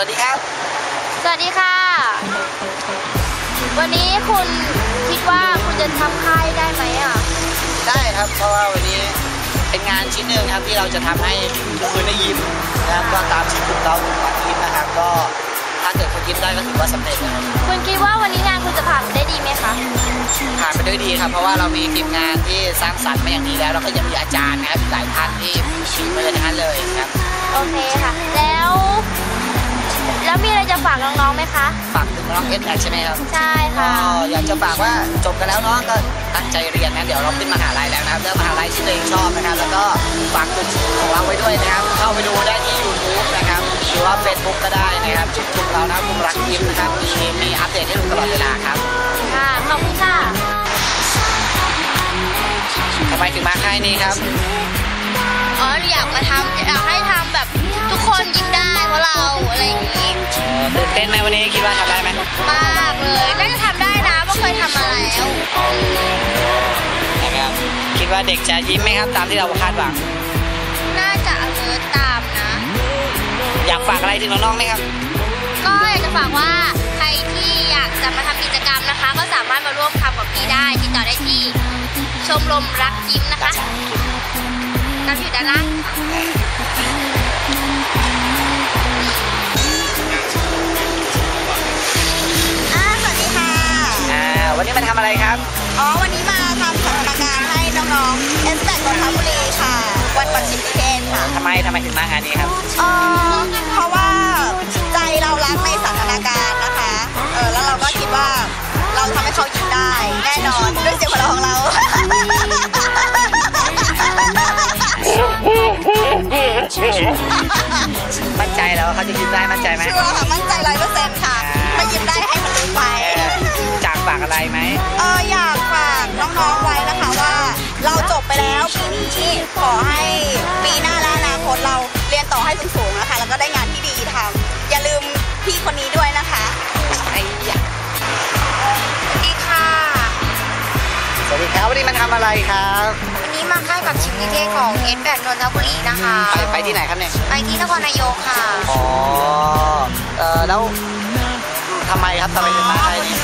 วัสดีครับ สวัสดีค่ะ วันนี้คุณคิดว่าคุณจะทำค่ายได้ไหมอะ ได้ครับ เพราะว่าวันนี้เป็นงานชิ้นหนึ่งครับที่เราจะทำให้ทุกคนได้ยิ้มนะครับก็ตามชื่อกลุ่มเรากลุ่มปักยิ้มนะครับ ก็ถ้าเกิดคนยิ้มได้ก็ถือว่าสำเร็จนะครับคุณคิดว่าวันนี้งานคุณจะผ่านไปได้ดีไหมคะผ่านไปด้วยดีครับเพราะว่าเรามีทีมงานที่สร้างสรรค์มาอย่างดีแล้วแล้วก็ยังมีอาจารย์นะครับหลายท่านที่ฝีมือทั้งนั้นเลยครับโอเคค่ะ แล้ว แล้วมีอะไรจะฝากน้องๆไหมคะ ฝากถึงน้องเอสแใช่ไหมครับใช่ก็ค่ะอยากจะฝากว่าจบกันแล้วเนาะก็ตั้งใจเรียนนะเดี๋ยวเราขึ้นมหาลัยแล้วนะครับเลือกมหาลัยที่ตัวเองชอบนะครับ แล้วก็ฝากกลุ่มของเราไว้ด้วยนะครับ เข้าไปดูได้ที่ YouTube นะครับหรือว่า Facebook ก็ได้นะครับจุดกลุ่มเรานะกลุ่มรักยิ้มนะครับมีมีอัปเดตให้ดูตลอดเวลาครับค่ะขอบคุณค่ะทำไมถึงมาค่ายนี้ครับ อ๋ออยากมาทำอยากให้ทำแบบทุกคนยิ้มได้เพราะเราอะไรอย่างนี้ตื่นเต้นไหมวันนี้คิดว่าทำได้ไหมมากเลยน่าจะทำได้นะเพราะเคยทำมาแล้วนะครับคิดว่าเด็กจะยิ้มไหมครับตามที่เราคาดหวัง น่าจะเออตามนะ อยากฝากอะไรถึงน้องๆไหมครับ ก็อยากจะฝากว่าใครที่อยากจะมาทำกิจกรรมนะคะ ก็สามารถมาร่วมทำกับพี่ได้ติดต่อได้ที่ชมรมรักยิ้มนะคะ น้ำอยู่ด้านล่างอ่าสวัสดีค่ะ อ่าวันนี้มาทำอะไรครับ อ๋อ วันนี้มาทำสัมมนาการให้น้องๆเอสแตกนนทบุรีค่ะ วันปัจฉิมนิเทศค่ะทำไมทำไมถึงมางานนี้ครับ เออเพราะว่าใจเรา เขาจะยิ้มได้มั่นใจไหมชัวร์ค่ะมั่นใจร้อยเปอร์เซ็นต์ค่ะไม่ยิ้มได้ให้มันลืมไปเออจากฝากอะไรไหมเอออยากฝากน้องๆไว้นะคะว่า เราจบไปแล้วปีนี้ขอให้ปีหน้าและอนาคตเราเรียนต่อให้สูงๆนะคะ แล้วก็ได้งานที่ดีทำอย่าลืมพี่คนนี้ด้วยนะคะไอ้ยะสวัสดีค่ะสวัสดีครับวันนี้มาทำอะไรครับวั นนี้มาค่ายกับชิมนิเทศของเอสแบนนนทบุรีนะคะไปไปที่ไหนครับเนี่ยไปที่นครนายกค่ะ อ๋อ เออแล้วทำไมครับทำไมถึงมาค่ายนี้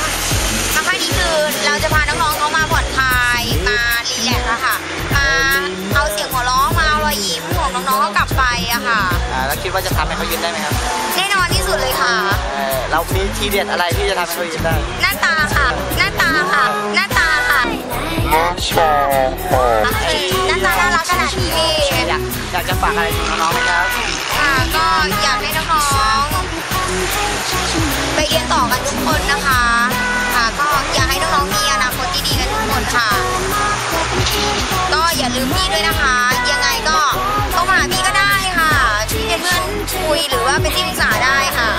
มาค่ายนี้คือเราจะพาน้องๆเขามาผ่อนคลายมารีแลกซ์อะค่ะ มาเอาเสียงหัวเราะมาเอารอยยิ้มของน้องๆเขากลับไปอะค่ะอ่าแล้วคิดว่าจะทำให้เขายิ้มได้ไหมครับ แน่นอนที่สุดเลยค่ะเออเรามีทีเด็ดอะไรที่จะทำให้เขายิ้มได้ หน้าตาค่ะ หน้าตาค่ะ หน้าตาค่ะ หน้าตาน่ารักขนาดนี้อยากอยากจะฝากอะไรถึงน้องๆไหมครับ ค่ะก็อยากให้น้องๆไปเรียนต่อกันทุกคนนะคะ ค่ะก็อยากให้น้องๆมีอนาคตที่ดีกันทุกคนค่ะ ก็อย่าลืมพี่ด้วยนะคะ ยังไงก็โทรมาหาพี่ก็ได้ค่ะที่เป็นเพื่อนคุยหรือว่าเป็นที่ปรึกษาได้ค่ะ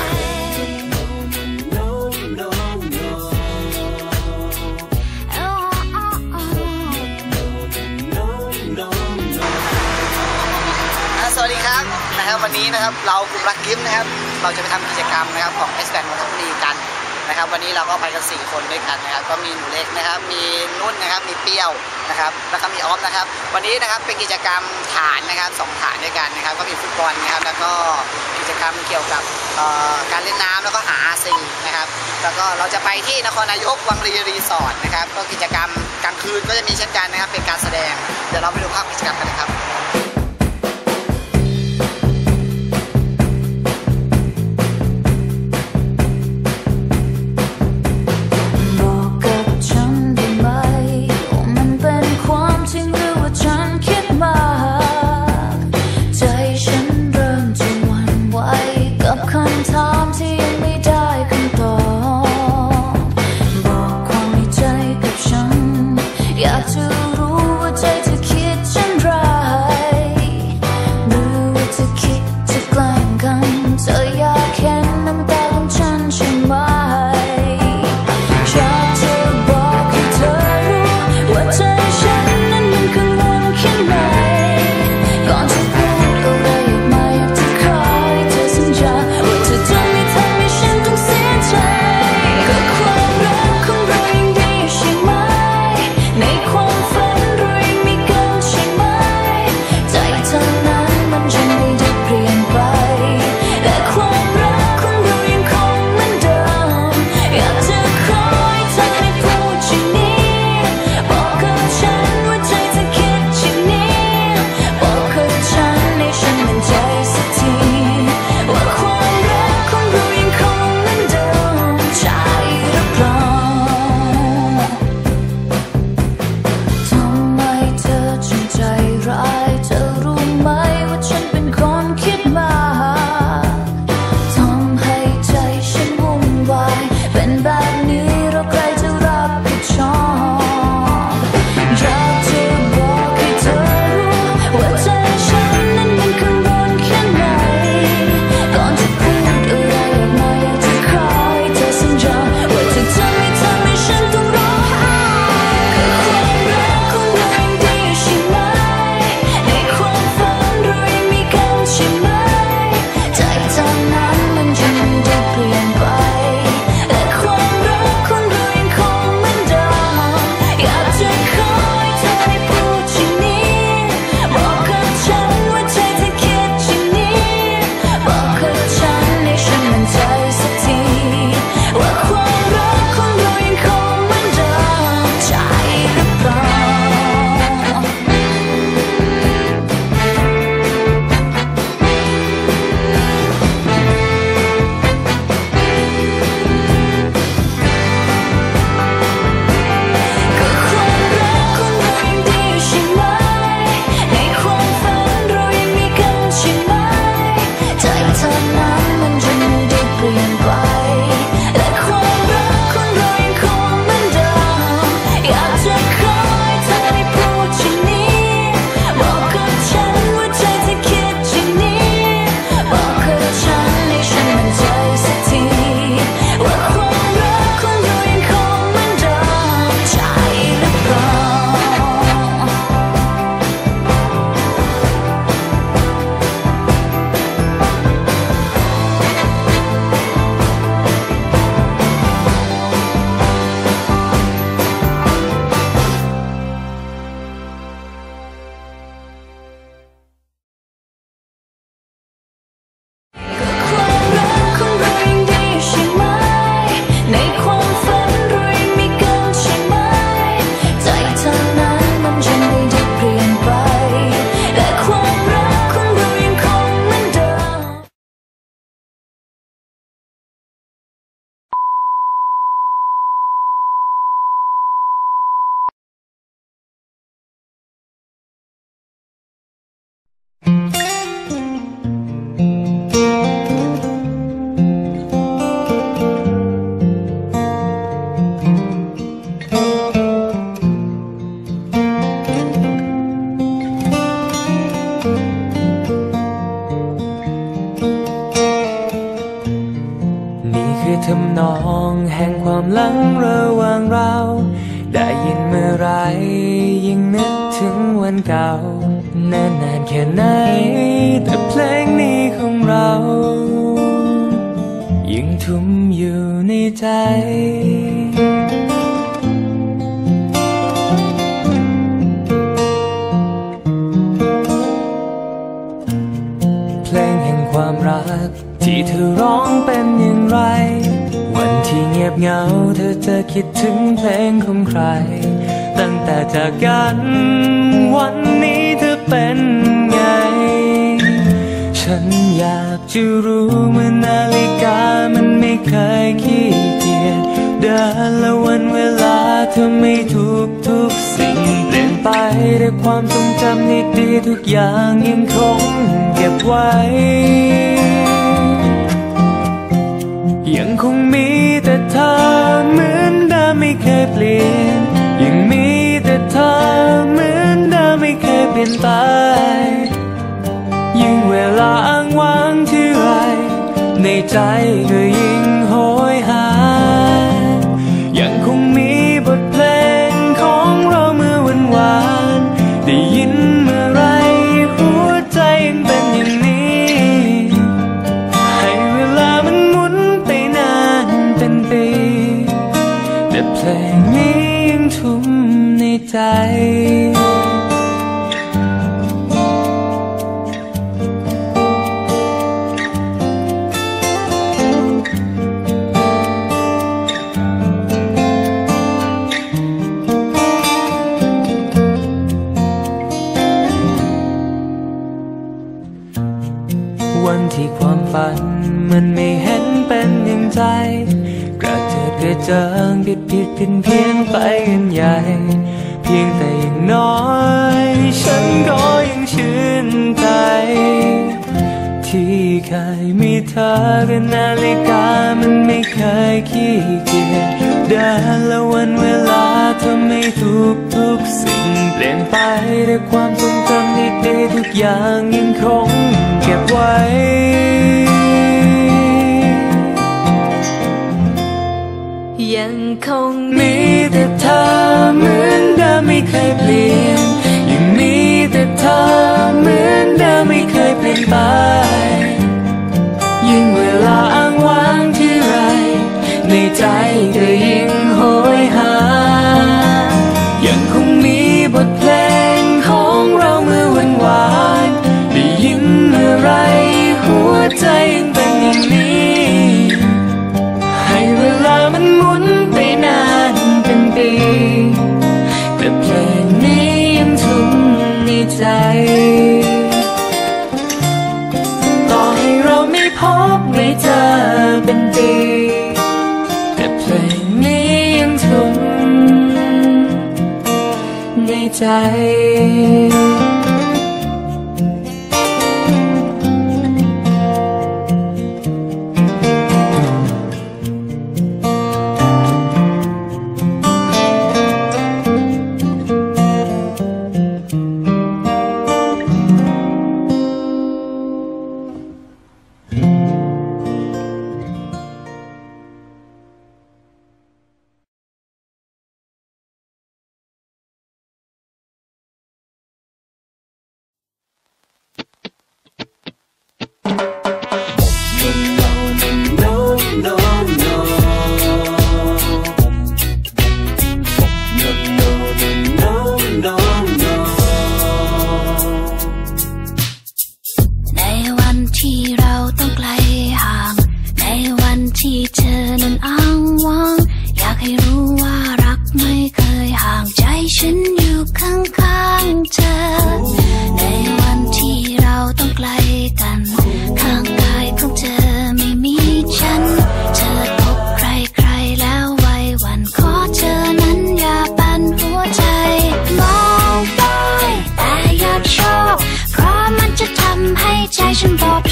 วันนี้นะครับเรากลุ่มรักยิ้มนะครับ เราจะไปทำกิจกรรมนะครับของเอสแบนนนทบุรีกันนะครับ วันนี้เราก็ไปกันสี่คนด้วยกันนะครับ ก็มีหนูเล็กนะครับ มีนุ่นนะครับ มีเปรี้ยวนะครับ แล้วก็มีออฟนะครับ วันนี้นะครับเป็นกิจกรรมฐานนะครับสองฐานด้วยกันนะครับ ก็มีฟุตบอลนะครับ แล้วก็กิจกรรมเกี่ยวกับการเล่นน้ำแล้วก็หาอาซีนะครับ แล้วก็เราจะไปที่นครนายกวังรีรีสอร์ทนะครับ ก็กิจกรรมกลางคืนก็จะมีเช่นกันนะครับ เป็นการแสดง เดี๋ยวเราไปดูภาพกิจกรรมกันเลยครับ ทุ่มอยู่ในใจ เพลงแห่งความรัก ที่เธอร้องเป็นอย่างไร วันที่เงียบเหงา เธอจะคิดถึงเพลงของใคร ตั้งแต่จากกันวันนี้เธอเป็นไง ฉันอยากจะรู้เมื่อนาฬิกามัน เคยขี้เกียจเดินและวันเวลาเธอไม่ทุกทุกสิ่งเปลี่ยนไปแต่ความทรงจำดีๆทุกอย่างยังคงเก็บไว้ ยังคงมีแต่เธอเหมือนเดิมไม่เคยเปลี่ยน ยังมีแต่เธอเหมือนเดิมไม่เคยเปลี่ยนไป ยิ่งเวลาอ้างว้างที่ไร ในใจก็ เพียนเพี้ยนไปกันใหญ่ เพียงแต่อย่างน้อย ฉันก็ยังชื่นใจ ที่เคยมีเธอกับนนาฬิกามันไม่เคยขี้เกียจเดินและวันเวลาทำให้ทุกทุกสิ่ง เปลี่ยนไปแต่ความทรงจำดีๆทุกอย่างยังคงเก็บไว้ ยังคงมีแต่เธอเหมือนเดิมไม่เคยเปลี่ยนยังมีแต่เธอเหมือนเดิม เป็นปีแต่เพลงนี้ยังทุ่มในใจ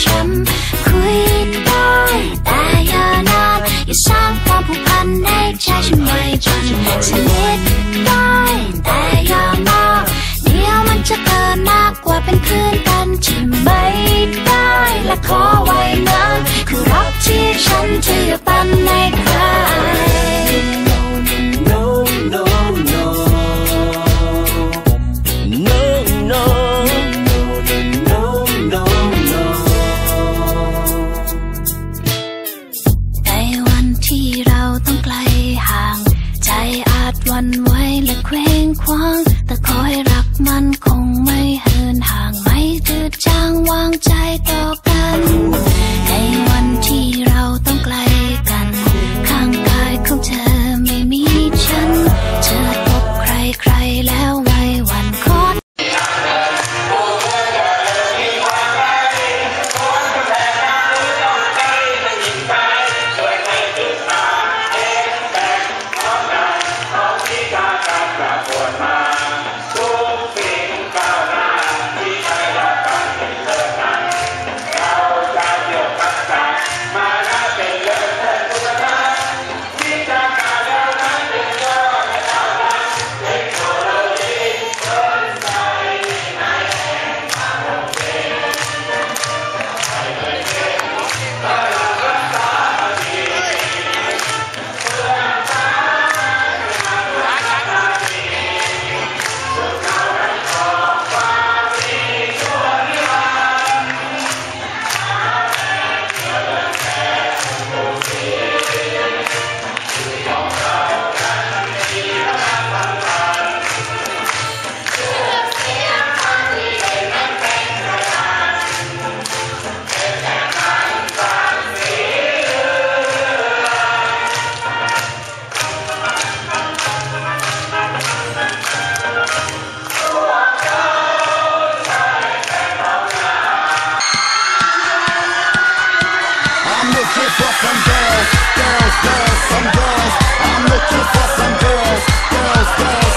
ช้ำคุยได้แต่อย่านานอย่าสร้างความผูกพันในใจฉันไว้จนสนิทได้แต่อย่ามากเดี๋ยวมันจะเกินมากกว่าเป็นเพื่อนกันที่ไม่ได้และขอไว้นะคือรักที่ฉันจะอยู่ปันในใคร looking for some girls, girls, girls, some girls. I'm looking for some girls, girls, girls.